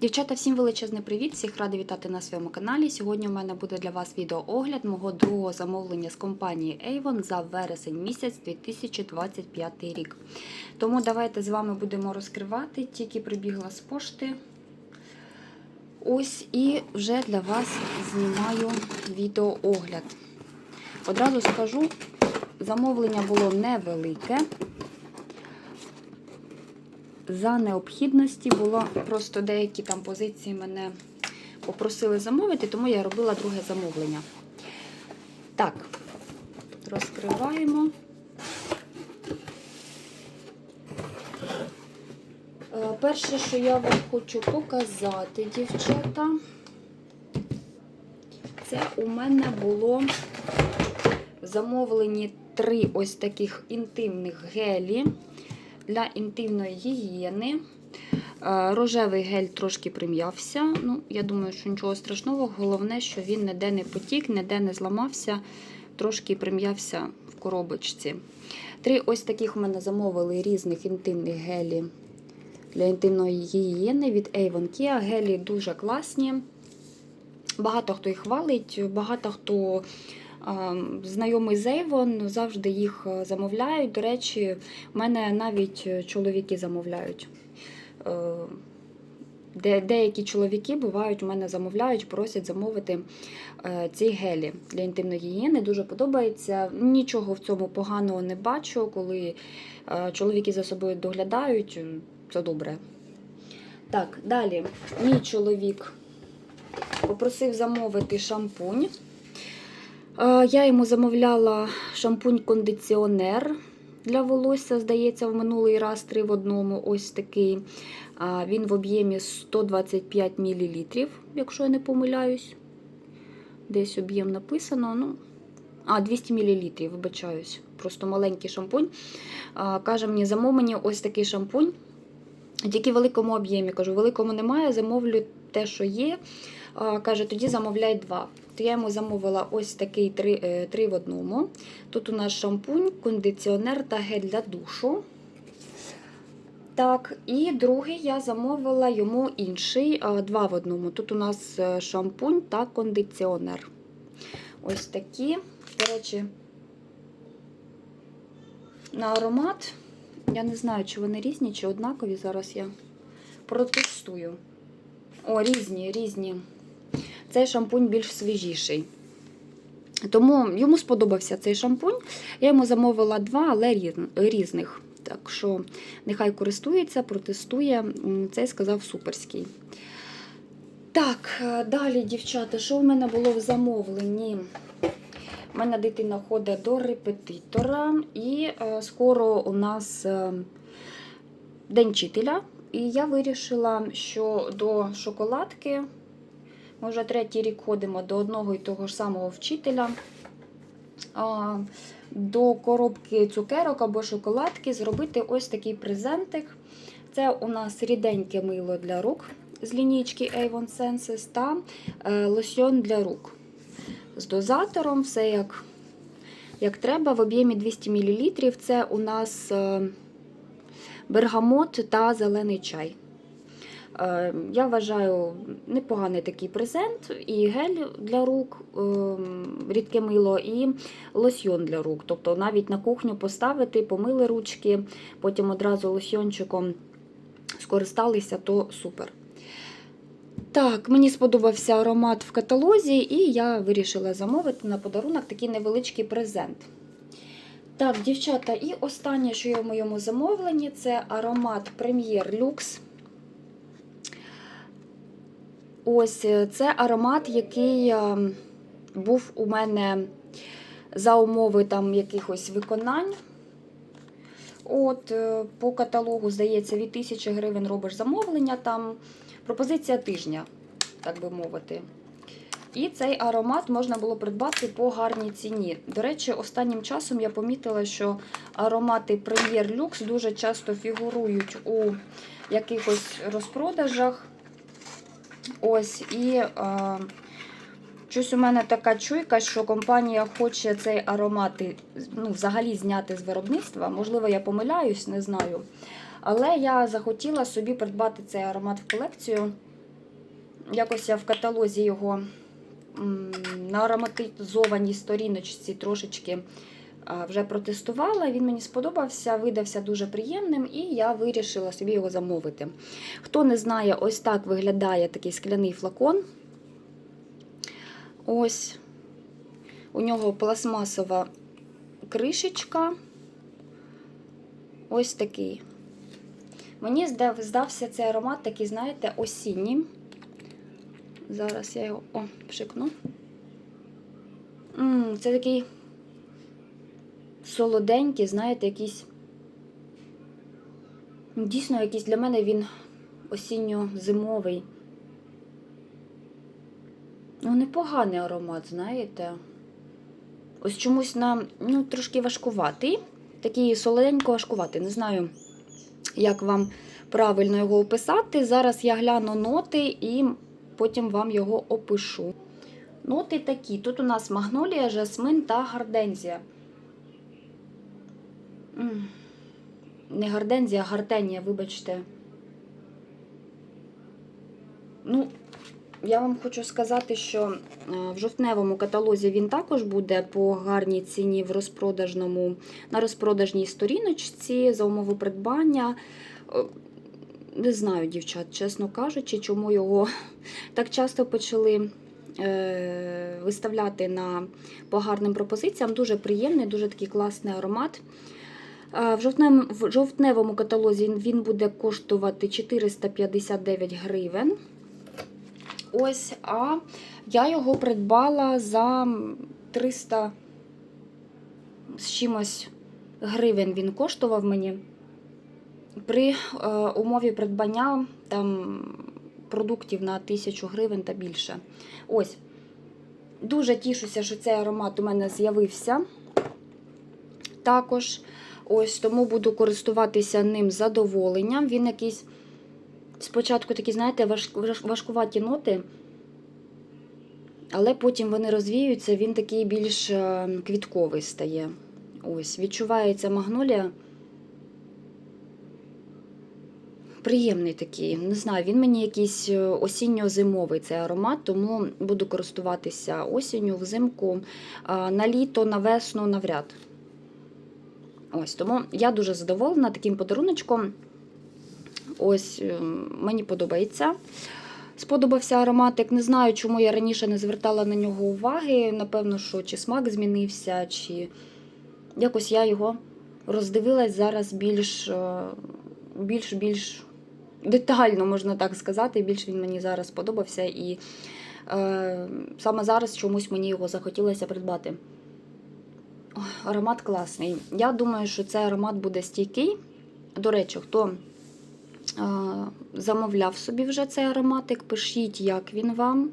Дівчата, всім величезний привіт! Всіх рада вітати на своєму каналі. Сьогодні у мене буде для вас відеоогляд мого другого замовлення з компанії Avon за вересень місяць 2025 рік. Тому давайте з вами будемо розкривати. Тільки прибігла з пошти. Ось і вже для вас знімаю відеоогляд. Одразу скажу, замовлення було невелике. За необхідності було просто деякі там позиції мене попросили замовити, тому я робила друге замовлення. Так, розкриваємо. Е, Перше, що я вам хочу показати, дівчата, це у мене було замовлені три ось таких інтимних гелі для інтимної гігієни. Е, Рожевий гель трошки прим'явся. Ну, Я думаю, що нічого страшного. Головне, що він ніде не потік, ніде не зламався, трошки прим'явся в коробочці. Три ось таких у мене замовили різних інтимних гелі для інтимної гігієни від Avon Kia. Гелі дуже класні. Багато хто їх хвалить, багато хто знайомий з Avon, завжди їх е, замовляють. До речі, в мене навіть чоловіки замовляють. Е, де, деякі чоловіки бувають, у мене замовляють, просять замовити е, ці гелі для інтимної гігієни. Дуже подобається. Нічого в цьому поганого не бачу, коли чоловіки за собою доглядають, це добре. Так, далі мій чоловік попросив замовити шампунь. Я йому замовляла шампунь-кондиціонер для волосся, здається, в минулий раз три в одному. Ось такий. Він в об'ємі 125 мл, якщо я не помиляюсь. Десь об'єм написано. ну, А, 200 мл, вибачаюсь. Просто маленький шампунь. Каже мені, замов мені ось такий шампунь. Тільки в великому об'ємі. Кажу, великому немає, замовлю те, що є. Каже, тоді замовляй два. То я йому замовила ось такий три, е, три в одному. Тут у нас шампунь, кондиціонер та гель для душу. Так, і другий я замовила йому інший, два в одному. Тут у нас е, шампунь та кондиціонер. Ось такі. До речі, на аромат. Я не знаю, чи вони різні, чи однакові. Зараз я протестую. О, різні, різні. Цей шампунь більш свіжіший. Тому йому сподобався цей шампунь. Я йому замовила два, але різних. Так що нехай користується, протестує. Цей сказав суперський. Так, далі, дівчата, що в мене було в замовленні? У мене дитина ходить до репетитора, і е, скоро у нас е, день вчителя. І я вирішила, що до шоколадки ми вже третій рік ходимо до одного і того ж самого вчителя. До коробки цукерок або шоколадки зробити ось такий презентик. Це у нас ріденьке мило для рук з лінійки Avon Senses та е, лосьон для рук. З дозатором, все як як треба, в об'ємі 200 мл. Це у нас е, бергамот та зелений чай. Е, я вважаю непоганий такий презент, і гель для рук, е, рідке мило, і лосьйон для рук. Тобто навіть на кухню поставити, помили ручки, потім одразу лосьйончиком скористалися, то супер. Так, мені сподобався аромат в каталозі, і я вирішила замовити на подарунок такий невеличкий презент. Так, дівчата, і останнє, що є в моєму замовленні, це аромат Premier Luxe. Ось е, це аромат, який е, був у мене за умови там якихось виконань. От, е, По каталогу, здається, від 1000 гривень робиш замовлення. там Пропозиція тижня, так би мовити. І цей аромат можна було придбати по гарній ціні. До речі, останнім часом я помітила, що аромати Premier Luxe дуже часто фігурують у якихось розпродажах. Ось, і е, щось у мене така чуйка, що компанія хоче цей аромат ну, взагалі зняти з виробництва. Можливо, я помиляюсь, не знаю. Але я захотіла собі придбати цей аромат в колекцію. якось я в каталозі його на ароматизованій сторіночці трошечки вже протестувала. Він мені сподобався, видався дуже приємним, і я вирішила собі його замовити. Хто не знає, ось так виглядає такий скляний флакон. Ось у нього пластмасова кришечка. Ось такий. Мені здався цей аромат такий, знаєте, осінній. Зараз я його о, пшикну. М, це такий солоденький, знаєте, якийсь. ну, Дійсно, якийсь для мене він осінньо-зимовий. Ну, непоганий аромат, знаєте. Ось чомусь на ну, трошки важкуватий. Такий солоденько важкуватий. Не знаю, як вам правильно його описати. Зараз я гляну ноти і потім вам його опишу. Ноти такі. Тут у нас магнолія, жасмин та гардензія. Не гардензія, а гартенія, вибачте. Ну, я вам хочу сказати, що е, в жовтневому каталозі він також буде по гарній ціні в розпродажному, на розпродажній сторіночці за умови придбання. Е, Не знаю, дівчат, чесно кажучи, чому його так часто почали е, виставляти на по гарним пропозиціям. Дуже приємний, дуже такий класний аромат. В жовтневому каталозі він буде коштувати 459 гривень. Ось, а я його придбала за 300 з чимось гривень він коштував мені. При е, умові придбання там продуктів на 1000 гривень та більше. Ось. Дуже тішуся, що цей аромат у мене з'явився. Також ось тому буду користуватися ним задоволенням. Він якийсь спочатку такі, знаєте, важ, важ- важкуваті ноти, але потім вони розвіються, він такий більш е, квітковий стає. Ось, відчувається магнолія. Приємний такий, не знаю, він мені якийсь е, осінньо-зимовий цей аромат, тому буду користуватися осінню, взимку, на літо, на весну навряд. Ось, тому я дуже задоволена таким подаруночком. Ось е, мені подобається. Сподобався ароматик. Не знаю, чому я раніше не звертала на нього уваги. Напевно, що чи смак змінився, чи якось я його роздивилась зараз більш, е, більш, більш детально, можна так сказати. Більш він мені зараз подобався. І е, саме зараз чомусь мені його захотілося придбати. Аромат класний. Я думаю, що цей аромат буде стійкий. До речі, хто е, замовляв собі вже цей ароматик, пишіть, як він вам.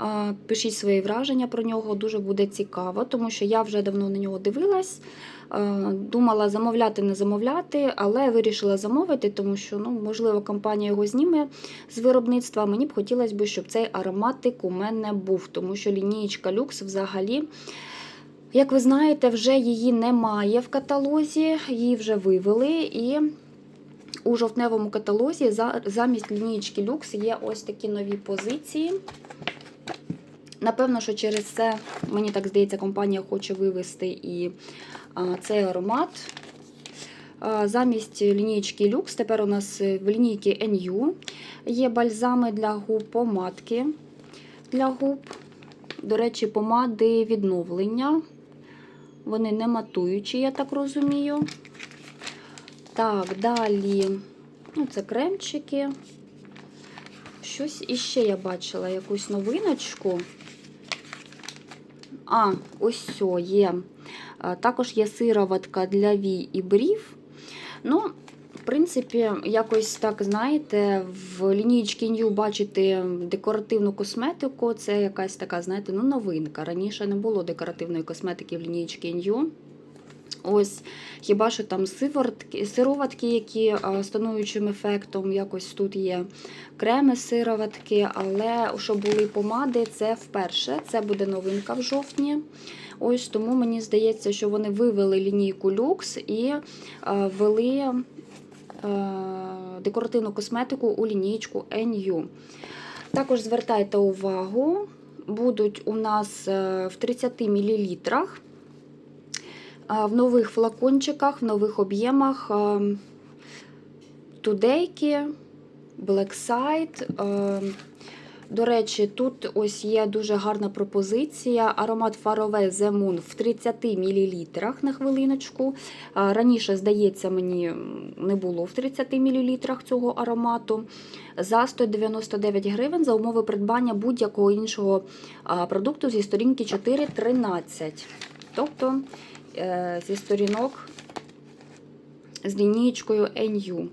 Е, Пишіть свої враження про нього, дуже буде цікаво, тому що я вже давно на нього дивилась. е, Думала замовляти, не замовляти, але вирішила замовити, тому що, ну, можливо, компанія його зніме з виробництва. Мені б хотілося б, щоб цей ароматик у мене був, тому що лінієчка люкс взагалі. Як ви знаєте, вже її немає в каталозі, її вже вивели. І у жовтневому каталозі замість лінієчки люкс є ось такі нові позиції. Напевно, що через це, мені так здається, компанія хоче вивести і цей аромат. Замість лінійки люкс тепер у нас в лінійці NU є бальзами для губ, помадки для губ. До речі, помади відновлення. Вони не матуючі, я так розумію. Так, далі. Ну, це кремчики. Щось іще я бачила, якусь новиночку. А, ось все є. Також є сироватка для вій і брів. Ну, в принципі, якось так, знаєте, в лінійці New бачити декоративну косметику, це якась така, знаєте, ну, новинка. Раніше не було декоративної косметики в лінійці New. Ось, хіба що там сиворотки, сироватки, які з тонуючим ефектом, якось тут є креми сироватки, але що були помади, це вперше. Це буде новинка в жовтні. Ось тому мені здається, що вони вивели лінійку люкс і а, ввели е, декоративну косметику у лінійку NU. Також звертайте увагу, будуть у нас е, в 30 мл в нових флакончиках, в нових об'ємах е, тудейки, Blackside. До речі, тут ось є дуже гарна пропозиція. Аромат Faraway The в 30 мл на хвилиночку. Раніше, здається, мені не було в 30 мл цього аромату. За 199 гривень за умови придбання будь-якого іншого продукту зі сторінки 4.13. Тобто е, зі сторінок з лінієчкою NU.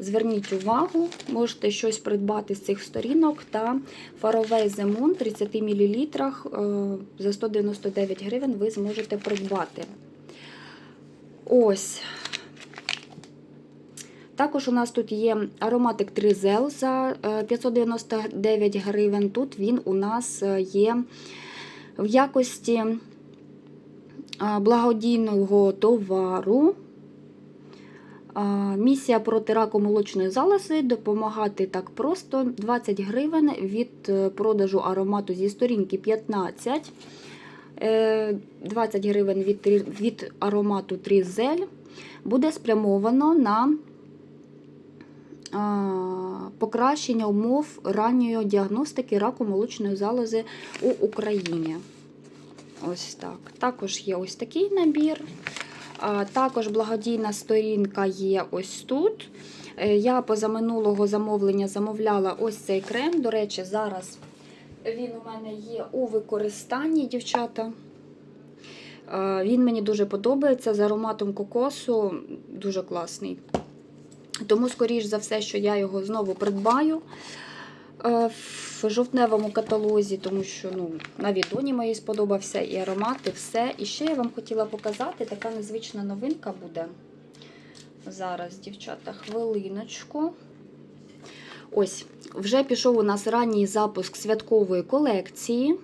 Зверніть увагу, можете щось придбати з цих сторінок та The Moon 30 мл е, за 199 гривень ви зможете придбати. Ось. Також у нас тут є ароматик Тризел за е, 599 гривень. Тут він у нас е, є в якості е, благодійного товару. Місія проти раку молочної залози допомагати так просто 20 гривень від е, продажу аромату зі сторінки 15, е, 20 гривень від, від аромату Трізель буде спрямовано на покращення умов ранньої діагностики раку молочної залози у Україні. Ось так. Також є ось такий набір. Також благодійна сторінка є ось тут. Е, Я позаминулого замовлення замовляла ось цей крем. До речі, зараз він у мене є у використанні, дівчата. Е, Він мені дуже подобається з ароматом кокосу, дуже класний. Тому, скоріш за все, що я його знову придбаю в жовтневому каталозі, тому що ну, на відоні моїй сподобався і аромат, і все. І ще я вам хотіла показати, така незвична новинка буде. Зараз, дівчата, хвилиночку. Ось, вже пішов у нас ранній запуск святкової колекції.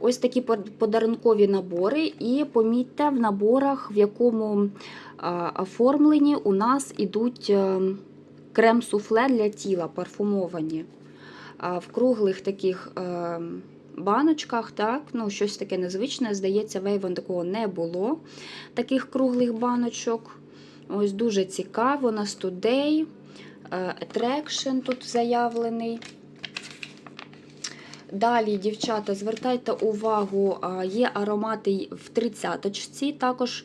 Ось такі подарункові набори. І помітьте, в наборах, в якому а, оформленні у нас ідуть е, крем-суфле для тіла, парфумовані. В круглих таких е, баночках, так, ну, щось таке незвичне. Здається, в Avon такого не було. Таких круглих баночок. Ось дуже цікаво. У нас Today, е, Attraction тут заявлений. Далі, дівчата, звертайте увагу, є аромати в 30-очці, також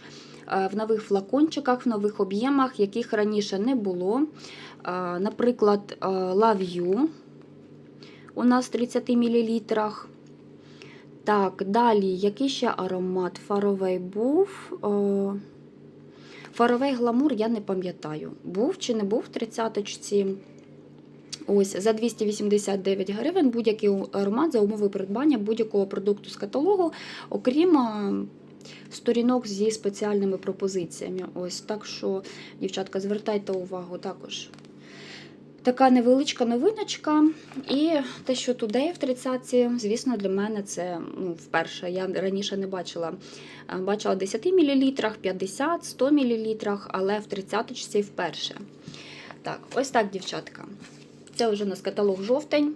в нових флакончиках, в нових об'ємах, яких раніше не було. Наприклад, Love You у нас в 30 мл. Так, далі, який ще аромат? Фаровей був. О, Фаровей гламур, я не пам'ятаю. Був чи не був в 30-очці. Ось за 289 гривень будь-який аромат за умови придбання будь-якого продукту з каталогу, окрім сторінок зі спеціальними пропозиціями. Ось так що, дівчатка, звертайте увагу також. Така невеличка новиночка. І те, що туди в 30-ці, звісно, для мене це ну, вперше. Я раніше не бачила. Е, Бачила в 10 мл, 50, 100 мл, але в 30-ці вперше. Так, ось так, дівчатка. Це вже у нас каталог жовтень.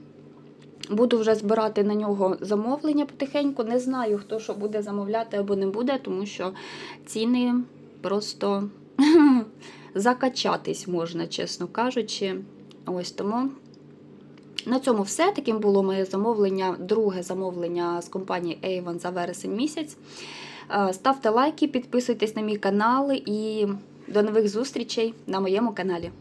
Буду вже збирати на нього замовлення потихеньку. Не знаю, хто що буде замовляти або не буде, тому що ціни просто закачатись можна, чесно кажучи. Ось тому. На цьому все. Таким було моє замовлення, друге замовлення з компанії Avon за вересень місяць. Е, Ставте лайки, підписуйтесь на мій канал і до нових зустрічей на моєму каналі.